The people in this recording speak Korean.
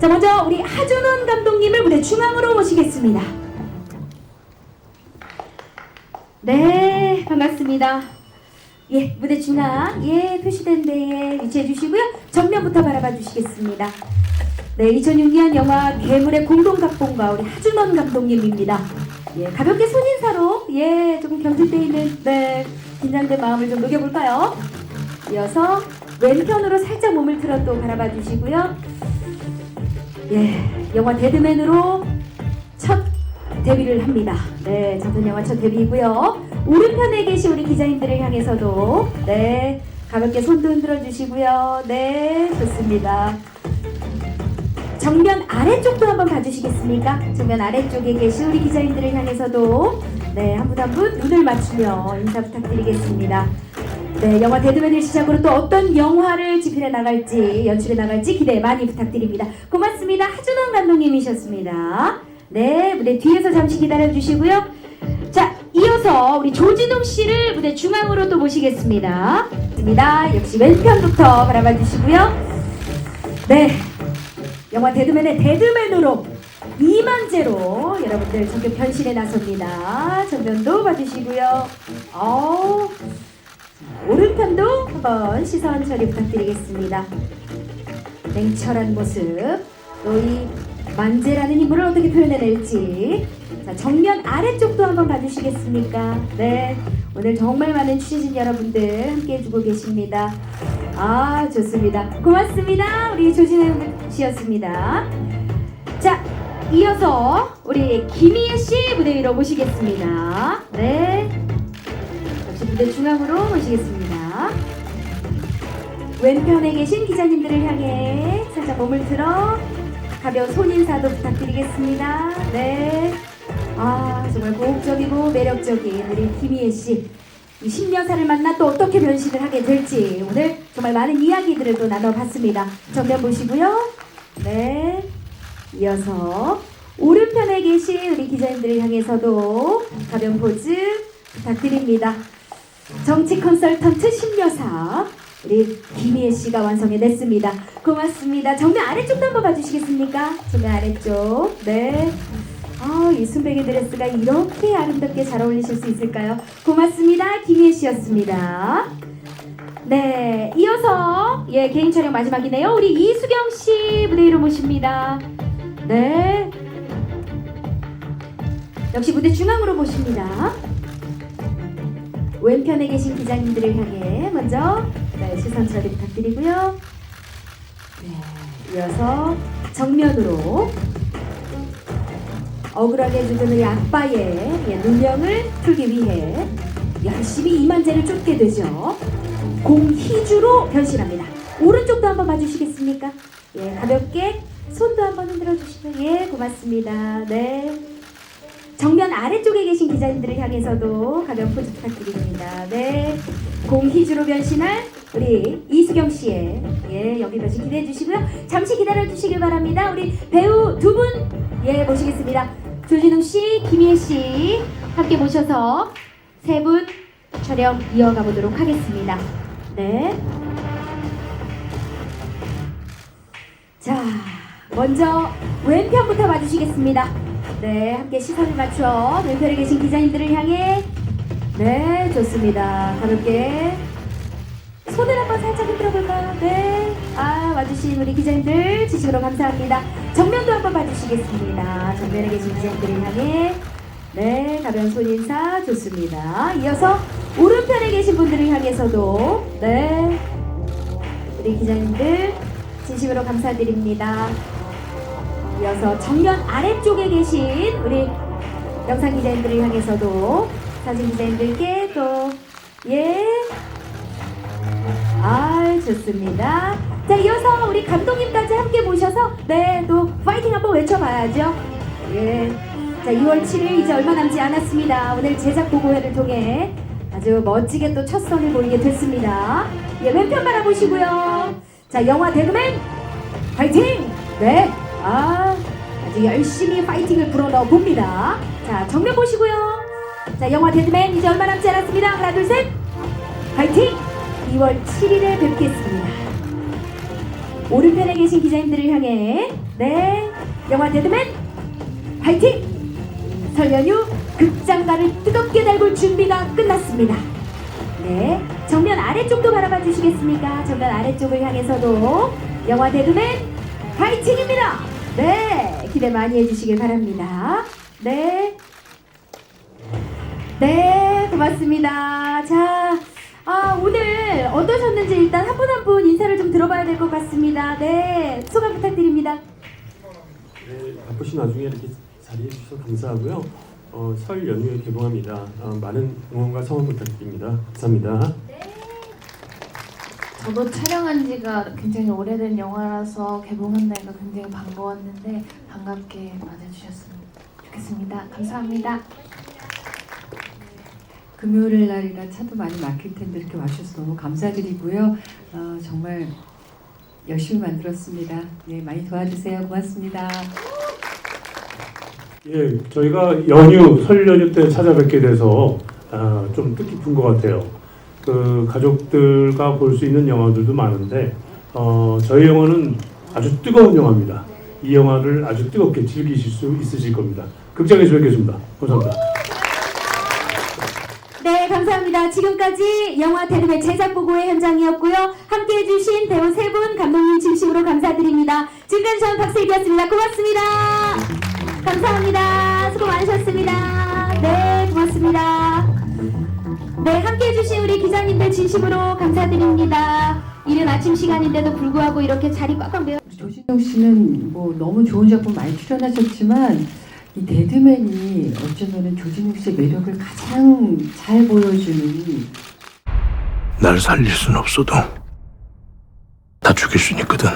자, 먼저 우리 하준원 감독님을 무대 중앙으로 모시겠습니다. 네, 반갑습니다. 예, 무대 중앙, 예, 표시된 데에 위치해 주시고요. 정면부터 바라봐 주시겠습니다. 네, 2006년 영화 괴물의 공동 각본가 우리 하준원 감독님입니다. 예, 가볍게 손인사로, 예, 조금 경직돼 있는, 네, 긴장된 마음을 좀 녹여볼까요? 이어서 왼편으로 살짝 몸을 틀어 또 바라봐 주시고요. 예, 영화 데드맨으로 첫 데뷔를 합니다. 네, 작년 영화 첫 데뷔이고요. 오른편에 계신 우리 기자님들을 향해서도 네, 가볍게 손도 흔들어 주시고요. 네, 좋습니다. 정면 아래쪽도 한번 봐주시겠습니까? 정면 아래쪽에 계신 우리 기자님들을 향해서도 네, 한 분 한 분 눈을 맞추며 인사 부탁드리겠습니다. 네, 영화 데드맨을 시작으로 또 어떤 영화를 집필해 나갈지, 연출해 나갈지 기대 많이 부탁드립니다. 고맙습니다. 하준원 감독님이셨습니다. 네, 무대 뒤에서 잠시 기다려 주시고요. 자, 이어서 우리 조진웅 씨를 무대 중앙으로 또 모시겠습니다. 입니다. 역시 왼편부터 바라봐 주시고요. 네, 영화 데드맨의 데드맨으로 이만재로 여러분들 전격 변신에 나섭니다. 전면도 봐주시고요. 어, 오른편도 한번 시선 처리 부탁드리겠습니다. 냉철한 모습, 또 이 만재라는 인물을 어떻게 표현해낼지. 자, 정면 아래쪽도 한번 봐주시겠습니까? 네, 오늘 정말 많은 취재진 여러분들 함께 해주고 계십니다. 아, 좋습니다. 고맙습니다. 우리 조진혜 씨였습니다. 자, 이어서 우리 김희애 씨 무대 위로 모시겠습니다. 네. 무대 중앙으로 모시겠습니다. 왼편에 계신 기자님들을 향해 살짝 몸을 틀어 가벼운 손인사도 부탁드리겠습니다. 네. 아, 정말 고혹적이고 매력적인 우리 김희애 씨. 이 신여사를 만나 또 어떻게 변신을 하게 될지 오늘 정말 많은 이야기들을 또 나눠봤습니다. 정면 보시고요. 네. 이어서 오른편에 계신 우리 기자님들을 향해서도 가벼운 포즈 부탁드립니다. 정치 컨설턴트 신여사 우리 김희애 씨가 완성해냈습니다. 고맙습니다. 정면 아래쪽도 한번 봐주시겠습니까? 정면 아래쪽. 네. 아, 이 순백의 드레스가 이렇게 아름답게 잘 어울리실 수 있을까요? 고맙습니다. 김희애 씨였습니다. 네, 이어서 예 개인 촬영 마지막이네요. 우리 이수경 씨 무대 위로 모십니다. 네, 역시 무대 중앙으로 모십니다. 왼편에 계신 기자님들을 향해 먼저 네, 시선 처리 부탁드리고요. 네, 이어서 정면으로 억울하게 죽은 우리 아빠의 예, 누명을 풀기 위해 열심히 이만재를 쫓게 되죠. 공희주로 변신합니다. 오른쪽도 한번 봐주시겠습니까? 예, 가볍게 손도 한번 흔들어 주시면 예, 고맙습니다. 네. 정면 아래쪽에 계신 기자님들을 향해서도 가벼운 포즈 부탁드립니다. 네. 공희주로 변신할 우리 이수경 씨의 예, 여기 변신 기대해 주시고요. 잠시 기다려 주시길 바랍니다. 우리 배우 두 분 예, 모시겠습니다. 조진웅 씨, 김희애 씨 함께 모셔서 세 분 촬영 이어가 보도록 하겠습니다. 네. 자, 먼저 왼편부터 봐주시겠습니다. 네, 함께 시선을 맞춰 왼편에 계신 기자님들을 향해 네, 좋습니다. 가볍게 손을 한번 살짝 흔들어 볼까요? 네. 아, 와주신 우리 기자님들 진심으로 감사합니다. 정면도 한번 봐주시겠습니다. 정면에 계신 기자님들을 향해 네, 가벼운 손 인사 좋습니다. 이어서 오른편에 계신 분들을 향해서도 네, 우리 기자님들 진심으로 감사드립니다. 이어서 정면 아래쪽에 계신 우리 영상 기자님들을 향해서도 사진 기자님들께 또 예. 아, 좋습니다. 자, 이어서 우리 감독님까지 함께 모셔서 네, 또 파이팅 한번 외쳐봐야죠. 예. 자, 2월 7일 이제 얼마 남지 않았습니다. 오늘 제작 보고회를 통해 아주 멋지게 또 첫 선을 보이게 됐습니다. 예, 왼편 바라보시고요. 자, 영화 데그맨 파이팅! 네. 아, 열심히 파이팅을 불어넣어 봅니다. 자, 정면 보시고요. 자, 영화 데드맨 이제 얼마 남지 않았습니다. 하나, 둘, 셋. 파이팅! 2월 7일에 뵙겠습니다. 오른편에 계신 기자님들을 향해 네 영화 데드맨 화이팅! 설 연휴 극장가를 뜨겁게 달굴 준비가 끝났습니다. 네, 정면 아래쪽도 바라봐 주시겠습니까? 정면 아래쪽을 향해서도 영화 데드맨 화이팅입니다. 네, 기대 많이 해주시길 바랍니다. 네, 네, 고맙습니다. 자, 아, 오늘 어떠셨는지 일단 한 분 한 분 인사를 좀 들어봐야 될 것 같습니다. 네, 소감 부탁드립니다. 네, 바쁘신 와중에 이렇게 자리해 주셔서 감사하고요. 어, 설 연휴에 개봉합니다. 어, 많은 응원과 성원 부탁드립니다. 감사합니다. 저도 촬영한 지가 굉장히 오래된 영화라서 개봉한 날가 굉장히 반가웠는데 반갑게 맞아주셨으면 좋겠습니다. 감사합니다. 금요일 날이라 차도 많이 막힐 텐데 이렇게 와주셔서 너무 감사드리고요. 어, 정말 열심히 만들었습니다. 네, 많이 도와주세요. 고맙습니다. 예, 저희가 연휴 설 연휴 때 찾아뵙게 돼서 아, 좀 뜻깊은 것 같아요. 그 가족들과 볼 수 있는 영화들도 많은데 어, 저희 영화는 아주 뜨거운 영화입니다. 이 영화를 아주 뜨겁게 즐기실 수 있으실 겁니다. 극장에서 뵙겠습니다. 감사합니다. 네, 감사합니다. 지금까지 영화 데드맨 제작 보고의 현장이었고요. 함께 해주신 배우 세 분 감독님 진심으로 감사드립니다. 지금까지 저는 박슬기였습니다. 고맙습니다. 감사합니다. 수고 많으셨습니다. 네, 함께 해주신 우리 기자님들 진심으로 감사드립니다. 이른 아침 시간인데도 불구하고 이렇게 자리 꽉꽉 메워 우리 조진웅 씨는 뭐 너무 좋은 작품 많이 출연하셨지만 이 데드맨이 어쩌면은 조진웅 씨의 매력을 가장 잘 보여주는 날 살릴 순 없어도 다 죽일 순 있거든.